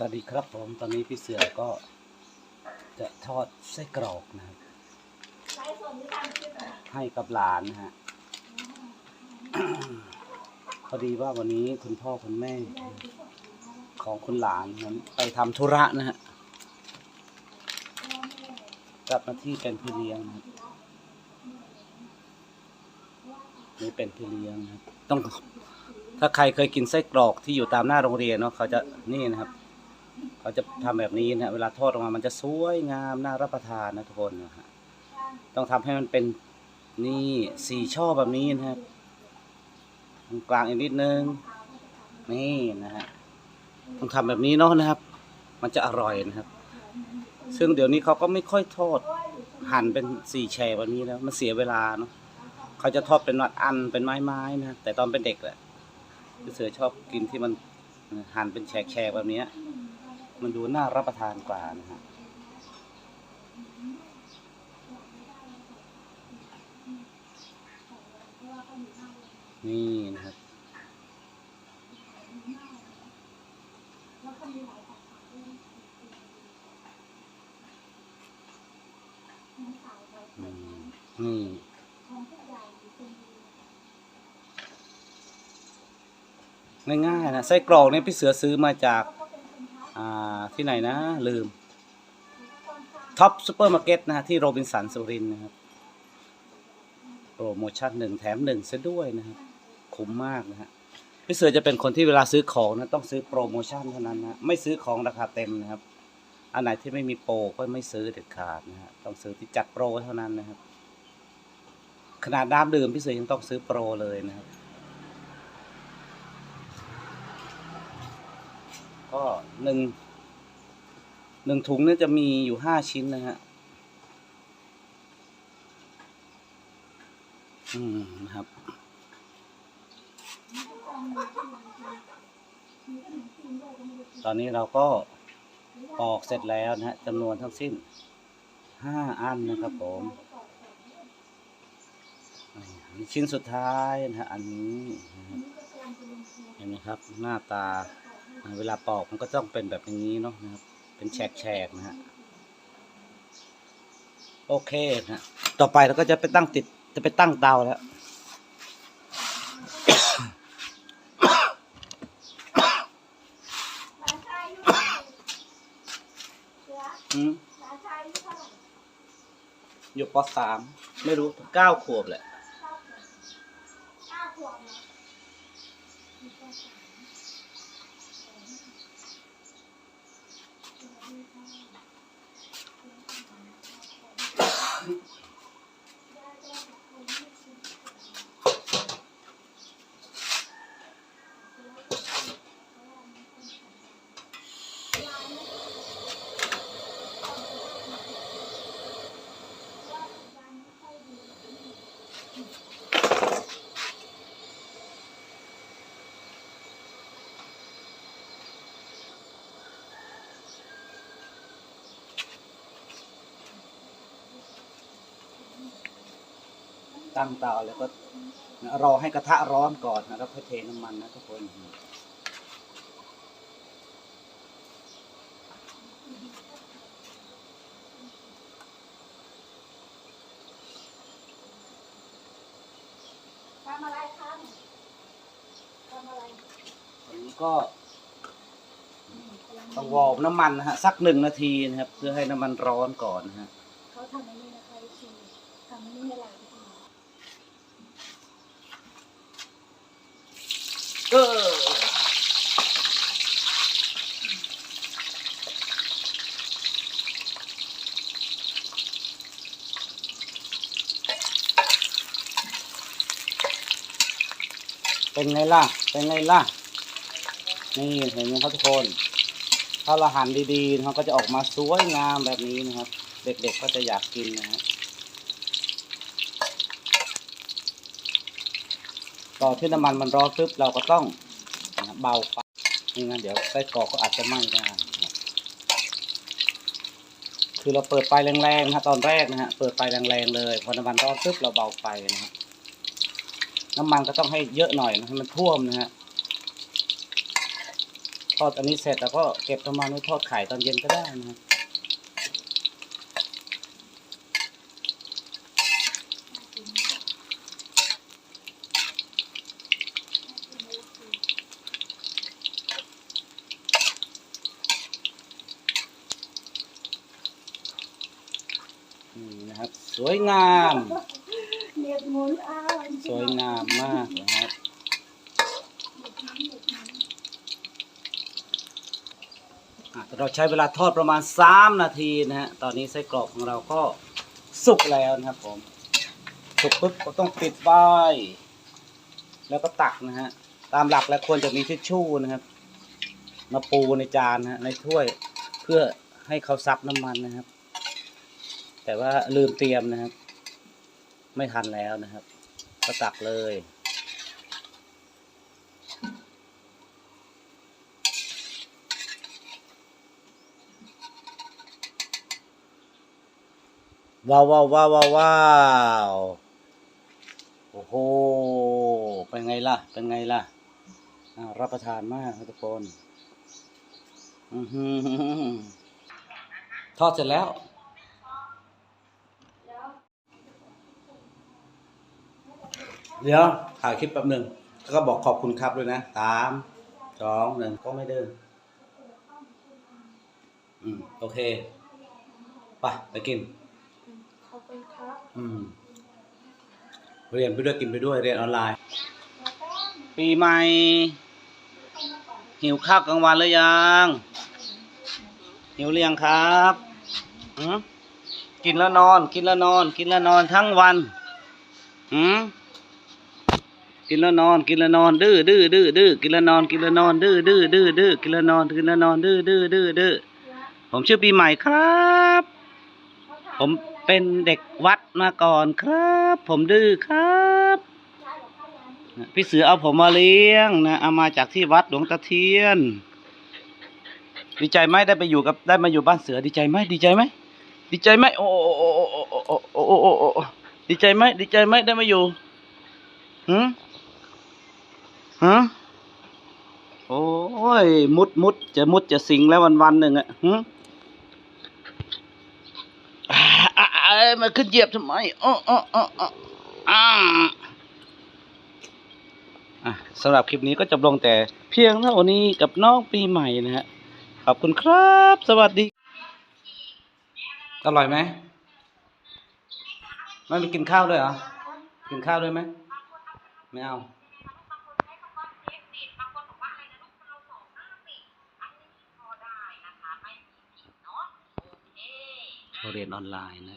สวัสดีครับผมตอนนี้พี่เสือก็จะทอดไส้กรอกนะครับให้กับหลานนะฮะพอดีว่าวันนี้คุณพ่อคุณแม่ ของคุณหลานนั้นไปทำธุระนะฮะกลับมาที่เป็นพี่เลี้ยงนะนี่เป็นพี่เลี้ยงนะต้องถ้าใครเคยกินไส้กรอกที่อยู่ตามหน้าโรงเรียนเนาะเขาจะนี่นะครับ เขาจะทำแบบนี้นะเวลาทอดออกมามันจะสวยงามน่ารับประทานนะทุกคนนะฮะต้องทำให้มันเป็นนี่สี่ช่อแบบนี้นะครับตรงกลางอีกนิดนึงนี่นะฮะต้องทำแบบนี้เนาะนะครับ มันจะอร่อยนะครับ ซึ่งเดี๋ยวนี้เขาก็ไม่ค่อยทอดหั่นเป็นสี่แฉกแบบนี้แล้วมันเสียเวลาเนาะเขาจะทอดเป็นวัดอันเป็นไม้ๆนะแต่ตอนเป็นเด็กแหละเสือชอบกินที่มันหั่นเป็นแฉกๆแบบเนี้ย มันดูน่ารับประทานกว่านะฮะนี่นะครับนี่ง่ายๆนะไส้กรอกนี่พี่เสือซื้อมาจาก ที่ไหนนะ ลืมท็อปซูเปอร์มาร์เก็ตนะฮะที่โรบินสันสุรินนะครับโปรโมชั่นหนึ่งแถมหนึ่งซะด้วยนะครับคุ้มมากนะฮะพี่เสือจะเป็นคนที่เวลาซื้อของนะต้องซื้อโปรโมชั่นเท่านั้นนะไม่ซื้อของราคาเต็มนะครับ อันไหนที่ไม่มีโปรก็ไม่ซื้อเด็ดขาดนะฮะต้องซื้อที่จัดโปรเท่านั้นนะครับ ขนาดน้ำดื่มพี่เสือยังต้องซื้อโปรเลยนะครับ ก็หนึ่ง หนึ่งถุงเนี่ยจะมีอยู่ห้าชิ้นนะฮะอืมครับ ตอนนี้เราก็ปอกเสร็จแล้วนะฮะจำนวนทั้งสิ้นห้าอันนะครับผมชิ้นสุดท้ายนะฮะอันนี้เห็นไหมครับ หน้าตาอ่าเวลาปอกมันก็ต้องเป็นแบบอย่างนี้เนาะนะครับ เป็นแฉกๆนะฮะโอเคนะฮะต่อไปเราก็จะไปตั้งติดจะไปตั้งเตาแล้วอืมอยู่ปสามไม่รู้เก้าขวบแหละ ตั้งเตาแล้วก็รอให้กระทะร้อนก่อนนะครับค่อยเทน้ำมันนะทุกคนทำอะไรคะทำอะไรอันนี้ก็ต้องวอร์มน้ำมันนะฮะสักหนึ่งนาทีนะครับ เพื่อให้น้ำมันร้อนก่อนนะฮะเขาทำอันนี้นะคะชีทำอันนี้อะไเป็นไงล่ะ เป็นไงล่ะ นี่เห็นไหมครับทุกคน ถ้าเราหั่นดีๆมันก็จะออกมาสวยงามแบบนี้นะครับ เด็กๆก็จะอยากกินนะฮะ ต่อที่น้ำมันมันร้อนปุ๊บเราก็ต้องเบาไฟไม่งั้นเดี๋ยวไส้กรอกก็อาจจะไหม้ได้คือเราเปิดไฟแรงๆนะฮะตอนแรกนะฮะเปิดไฟแรงๆเลยพอน้ำมันร้อนปุ๊บเราเบาไฟนะฮะน้ำมันก็ต้องให้เยอะหน่อยนะให้มันท่วมนะฮะทอดอันนี้เสร็จแล้วก็เก็บประมาณไว้ทอดไข่ตอนเย็นก็ได้นะครับ นี่นะครับ สวยงามเรียกหมุนอ้าวสวยงามมากนะครับอะเราใช้เวลาทอดประมาณ 3 นาทีนะฮะ ตอนนี้ไส้กรอกของเราก็สุกแล้วนะครับผม สุกปุ๊บก็ต้องปิดไฟแล้วก็ตักนะฮะ ตามหลักแล้วควรจะมีทิชชู่นะครับ มาปูในจานนะฮะในถ้วยเพื่อให้เขาซับน้ำมันนะครับ แต่ว่าลืมเตรียมนะครับ ไม่ทันแล้วนะครับ ก็ตักเลย ว้าวว้าวว้าวว้าววาวโอ้โห เป็นไงล่ะ เป็นไงล่ะ รับประทานมากครับทุกคนอือหือทอดเสร็จแล้ว เดี๋ยวถ่ายคลิปแป๊บหนึ่งแล้วก็บอกขอบคุณครับด้วยนะสามสองหนึ่งก็ไม่เดินอืมโอเคไปไปกิน ขอบคุณครับอืม เรียนไปด้วยกินไปด้วยเรียนออนไลน์ ปีใหม่ หิวข้าวกลางวันหรือยัง หิวหรือยังครับหืมกินแล้วนอน กินแล้วนอน กินแล้วนอนทั้งวันหืม กินแล้วนอน กินแล้วนอน ดื้อดื้อดื้อดื้อกินแล้วนอน กินแล้วนอน ดื้อดื้อดื้อดื้อกินแล้วนอน กินแล้วนอน ดื้อดื้อดื้อดื้อผมชื่อปีใหม่ครับ ผมเป็นเด็กวัดมาก่อนครับ ผมดื้อครับ พี่เสือเอาผมมาเลี้ยงนะ เอามาจากที่วัดหลวงตาเทียน ดีใจไหมได้ไปอยู่กับได้มาอยู่บ้านเสือดีใจไหมดีใจไหมดีใจไหมโอ้โอ้โอ้โอ้โอ้โอ้โอ้ดีใจไหมดีใจไหมได้มาอยู่หืม ฮะโอ้ย มุดมุดจะมุดจะสิงแล้ววันวันหนึ่งอะหืมอ่าอ่าอ่ามาขึ้นเหยียบทำไมอ้ออ้ออ้ออ้าสำหรับคลิปนี้ก็จบลงแต่เพียงเท่านี้กับน้องปีใหม่นะฮะ ขอบคุณครับ สวัสดี อร่อยไหมไม่ไปกินข้าวด้วยเหรอ กินข้าวด้วยไหม ไม่เอา เรียนออนไลน์นะ